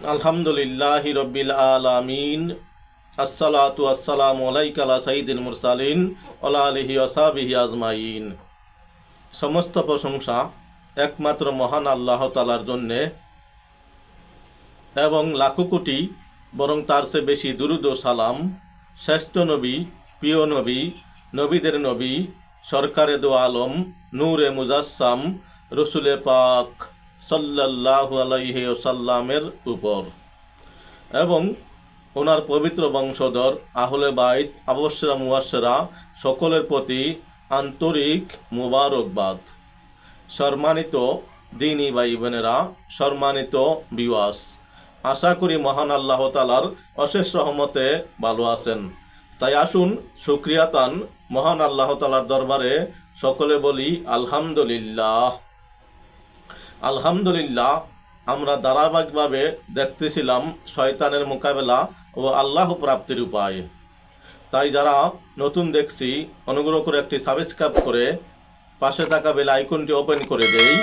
আলহামদুলিল্লাহ রব্বিল আলামিন, আসসালাতু আসসালামু আলাইকা আলা সাইয়্যিদিল মুরসালিন ওয়ালা আলিহি ওয়াসাবিহি আজমাইন। সমস্ত প্রশংসা একমাত্র মহান আল্লাহ তালার জন্যে এবং লাখো কোটি, বরং তার চেয়ে বেশি দুরুদ সালাম শ্রেষ্ঠ নবী, প্রিয় নবী, নবীদের নবী, সরকারে দো আলম, নূরে মুজাসসাম, রসুলে পাক। সাল্লাল্লাহু আলাইহি সাল্লামের উপর। এবং ওনার পবিত্র বংশধর আহলে বাইত আবশ্যরা মুয়াসেরা সকলের প্রতি আন্তরিক মুবারকবাদ। সম্মানিত দিনী ভাই বোনেরা, সম্মানিত বিওয়াস আশা করি মহান আল্লাহ তালার অশেষ রহমতে ভালো আছেন। তাই আসুন, সুক্রিয়া তান মহান আল্লাহ তালার দরবারে সকলে বলি, আলহামদুলিল্লাহ। আলহামদুলিল্লাহ, আমরা ধারাবাহিকভাবে দেখতেছিলাম শয়তানের মোকাবেলা ও আল্লাহ প্রাপ্তির উপায়। তাই যারা নতুন দেখছি, অনুগ্রহ করে একটি সাবস্ক্রাইব করে পাশে থাকা বেল আইকনটি ওপেন করে দেই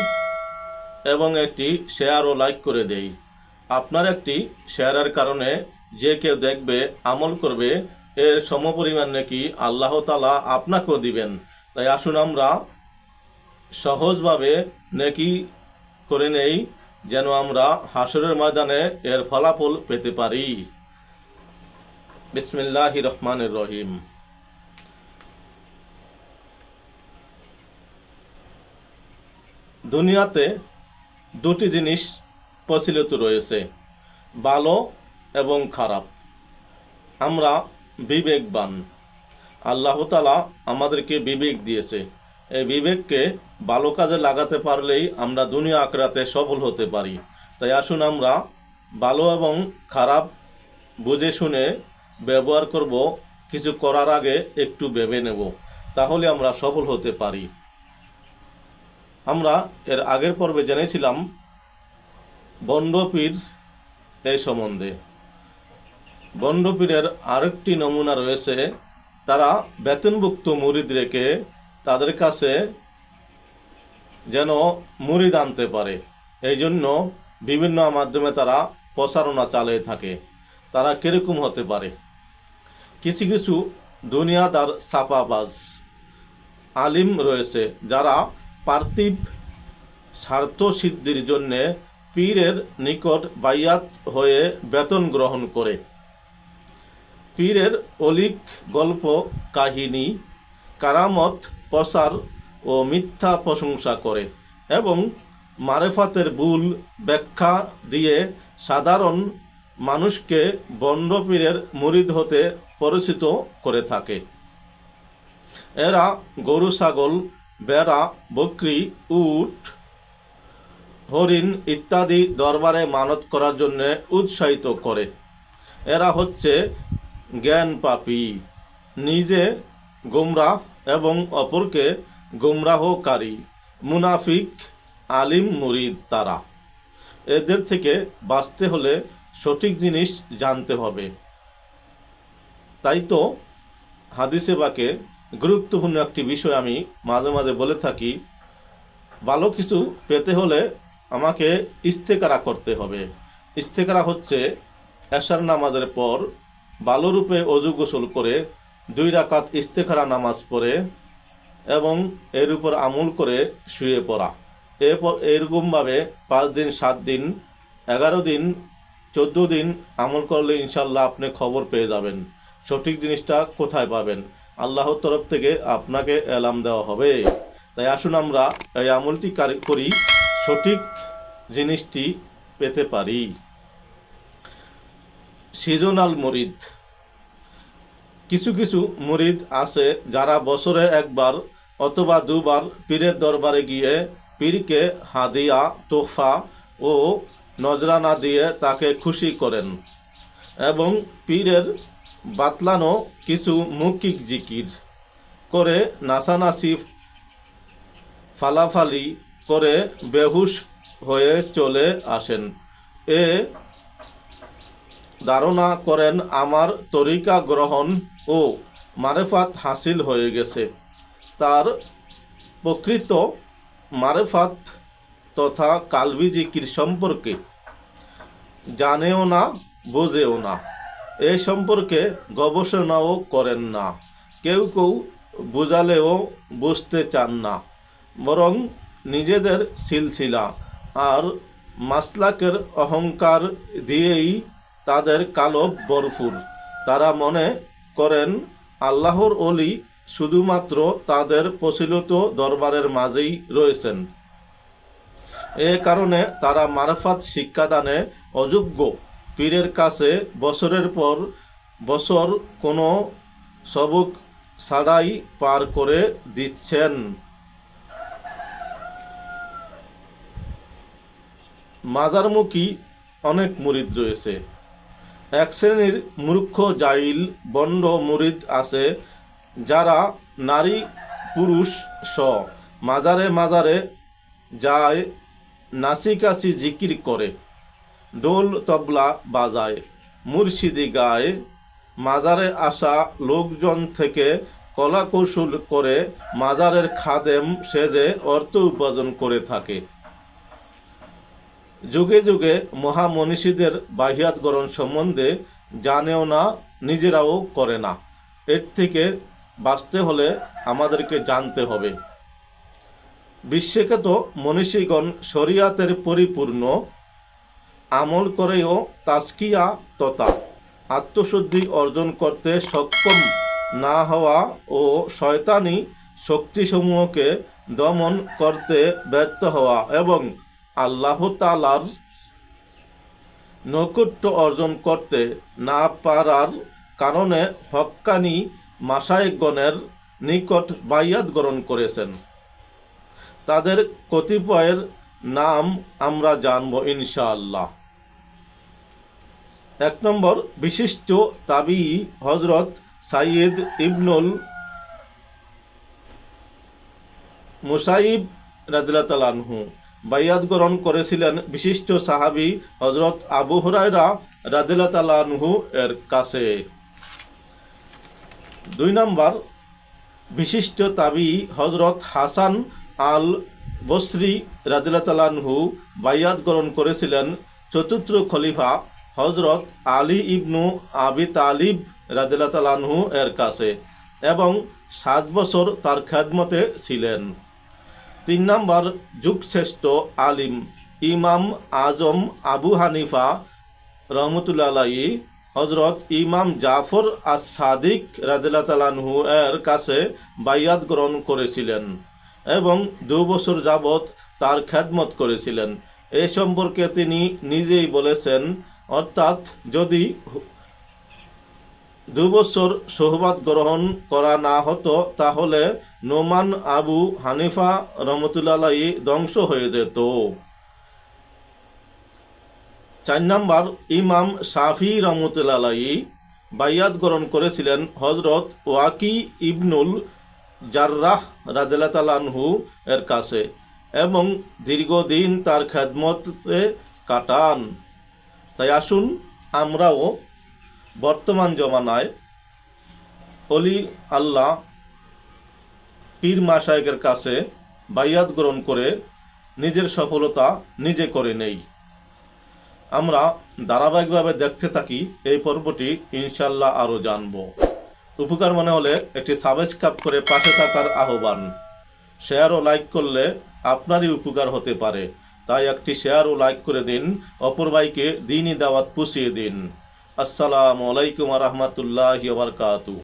এবং একটি শেয়ার ও লাইক করে দেই। আপনার একটি শেয়ারের কারণে যে কেউ দেখবে, আমল করবে, এর সমপরিমাণ নাকি আল্লাহ তালা আপনাকেও দিবেন। তাই আসুন আমরা সহজভাবে নেকি করে নেই, যেন আমরা হাসরের ময়দানে এর ফলাফল পেতে পারি। বিসমিল্লাহ রহমানের রহিম। দুনিয়াতে দুটি জিনিস প্রচলিত রয়েছে, ভালো এবং খারাপ। আমরা বিবেকবান। আল্লাহ তালা আমাদেরকে বিবেক দিয়েছে। এই বিবেককে ভালো কাজে লাগাতে পারলেই আমরা দুনিয়া আঁকড়াতে সফল হতে পারি। তাই আসুন আমরা ভালো এবং খারাপ বুঝে শুনে ব্যবহার করব, কিছু করার আগে একটু ভেবে নেব, তাহলে আমরা সফল হতে পারি। আমরা এর আগের পর্বে জেনেছিলাম বন্ডপীর এই সম্বন্ধে। বন্ডপীরের আরেকটি নমুনা রয়েছে, তারা বেতনভুক্ত মুরিদ রেখে তাদের কাছে যেন মুরিদ আনতে পারে। এই জন্য বিভিন্ন মাধ্যমে তারা প্রচারণা চালিয়ে থাকে। তারা কীরকম হতে পারে? কিছু কিছু দুনিয়াদার ছাপাবাজ আলিম রয়েছে যারা পার্থিব স্বার্থ সিদ্ধির জন্যে পীরের নিকট বাইয়াত হয়ে বেতন গ্রহণ করে। পীরের অলিক গল্প কাহিনী কারামত, প্রসার ও মিথ্যা প্রশংসা করে এবং মারেফাতের ভুল ব্যাখ্যা দিয়ে সাধারণ মানুষকে বন্ড পীরের মুরিদ হতে পরিচিত করে থাকে। এরা গরু, ছাগল বেড়া বকরি, উট, হরিণ ইত্যাদি দরবারে মানত করার জন্য উৎসাহিত করে। এরা হচ্ছে জ্ঞান পাপী নিজে গোমরাহ এবং অপরকে গোমরাহকারী, মুনাফিক, আলিম, মুরিদ তারা। এদের থেকে বাঁচতে হলে সঠিক জিনিস জানতে হবে। তাই তো হাদিসে বাকে গুরুত্বপূর্ণ একটি বিষয় আমি মাঝে মাঝে বলে থাকি, ভালো কিছু পেতে হলে আমাকে ইস্তেকারা করতে হবে। ইস্তেকারা হচ্ছে এশার নামাজের পর ভালো রূপে অজু গোসল করে দুই রাকাত ইস্তেখারা নামাজ পড়ে এবং এর উপর আমল করে শুয়ে পড়া। এরপর এরকমভাবে পাঁচ দিন, সাত দিন, এগারো দিন, চোদ্দ দিন আমল করলে ইনশাল্লাহ আপনি খবর পেয়ে যাবেন। সঠিক জিনিসটা কোথায় পাবেন? আল্লাহর তরফ থেকে আপনাকে এলাম দেওয়া হবে। তাই আসুন আমরা এই আমলটি কারি- করি, সঠিক জিনিসটি পেতে পারি। সিজনাল মরিদ। কিছু কিছু মুরিদ আছে যারা বছরে একবার অথবা দুবার পীরের দরবারে গিয়ে পীরকে হাদিয়া তোফা ও নজরানা দিয়ে তাকে খুশি করেন এবং পীরের বাতলানো কিছু মৌখিক জিকির করে নাসানাসি ফালাফালি করে বেহুশ হয়ে চলে আসেন। এ ধারণা করেন আমার তরিকা গ্রহণ ও মারেফাত হাসিল হয়ে গেছে। তার প্রকৃত মারেফাত তথা কালবি জিকির সম্পর্কে জানেও না, বোঝেও না। এ সম্পর্কে গবেষণাও করেন না। কেউ কেউ বোঝালেও বুঝতে চান না। বরং নিজেদের সিলসিলা আর মাসলাকের অহংকার দিয়েই তাদের কালো ভরপুর তারা মনে করেন, আল্লাহর অলি শুধুমাত্র তাদের প্রচলিত দরবারের মাঝেই রয়েছেন। এ কারণে তারা মারফাত শিক্ষাদানে অযোগ্য। পীরের কাছে বছরের পর বছর কোনো সবক ছাড়াই পার করে দিচ্ছেন। মাজারমুখী অনেক মুরিদ রয়েছে। এক শ্রেণির মূর্খ জাইল বন্ড মুরিদ আছে, যারা নারী পুরুষ স। মাজারে মাজারে যায়, নাসিকাসি জিকির করে। ডোল তবলা বাজায়, মুর্শিদি গায়। মাজারে আসা লোকজন থেকে কলা কৌশল করে মাজারের খাদেম সেজে অর্থ উপার্জন করে থাকে। যুগে যুগে মহামনীষীদের বাহিয়াত গরণ সম্বন্ধে জানেও না, নিজেরাও করে না। এর থেকে বাঁচতে হলে আমাদেরকে জানতে হবে। বিশ্বখ্যাত মনীষীগণ শরিয়াতের পরিপূর্ণ, আমল করেও তাস্কিয়া তথা আত্মশুদ্ধি অর্জন করতে সক্ষম না হওয়া ও শয়তানি শক্তিসমূহকে দমন করতে ব্যর্থ হওয়া এবং আল্লাহ তালার নৈকট্য অর্জন করতে না পারার কারণে হক্কানি মাসায়গণের নিকট বাইয়াত গ্রহণ করেছেন। তাদের কতিপয়ের নাম আমরা জানব ইনশাআল্লাহ। এক নম্বর, বিশিষ্ট তাবি হজরত সাইয়দ ইবনুল মুসাইব রাদিল্লাহু বাইয়াত গ্রহণ করেছিলেন বিশিষ্ট সাহাবি হজরত আবু হুরায়রা রাদিল্লাহু এর কাছে। দুই নম্বর, বিশিষ্ট তাবি হজরত হাসান আল বসরি রাদিল্লাহু বাইয়াত গ্রহণ করেছিলেন চতুর্থ খলিফা হজরত আলী ইবনু আবি তালিব রাদিল্লাহু এর কাছে এবং সাত বছর তার খেদমতে ছিলেন। তিন নম্বর, যুগশ্রেষ্ঠ আলিম ইমাম আজম আবু হানিফা রহমতুল্লাহ হজরত ইমাম জাফর আস সাদিক রাদিল্লাহু এর কাছে বাইয়াত গ্রহণ করেছিলেন এবং দু বছর যাবৎ তার খেদমত করেছিলেন। এ সম্পর্কে তিনি নিজেই বলেছেন, অর্থাৎ যদি দু বছর সোহবাত গ্রহণ করা না হতো, তাহলে নোমান আবু হানিফা রহমতুল্লাহ ধ্বংস হয়ে যেত। চার নম্বর, ইমাম শাফি রহমতুল্লাহ বাইয়াত গ্রহণ করেছিলেন হজরত ওয়াকি ইবনুল জার্রাহ রাদিল্লাহু এর কাছে এবং দীর্ঘদিন তার খেদমতে কাটান। তাই আসুন আমরাও বর্তমান জমানায় অলি আল্লাহ পীর মাসায়কের কাছে বাইয়াত গ্রহণ করে নিজের সফলতা নিজে করে নেই। আমরা ধারাবাহিকভাবে দেখতে থাকি এই পর্বটি ইনশাল্লাহ আরও জানব। উপকার মনে হলে একটি সাবস্ক্রাইব করে পাশে থাকার আহ্বান। শেয়ার ও লাইক করলে আপনারই উপকার হতে পারে। তাই একটি শেয়ার ও লাইক করে দিন, অপর ভাইকে দিনই দাওয়াত পুষিয়ে দিন। আসসালামু আলাইকুম রহমতুল্লাহ বারকাতু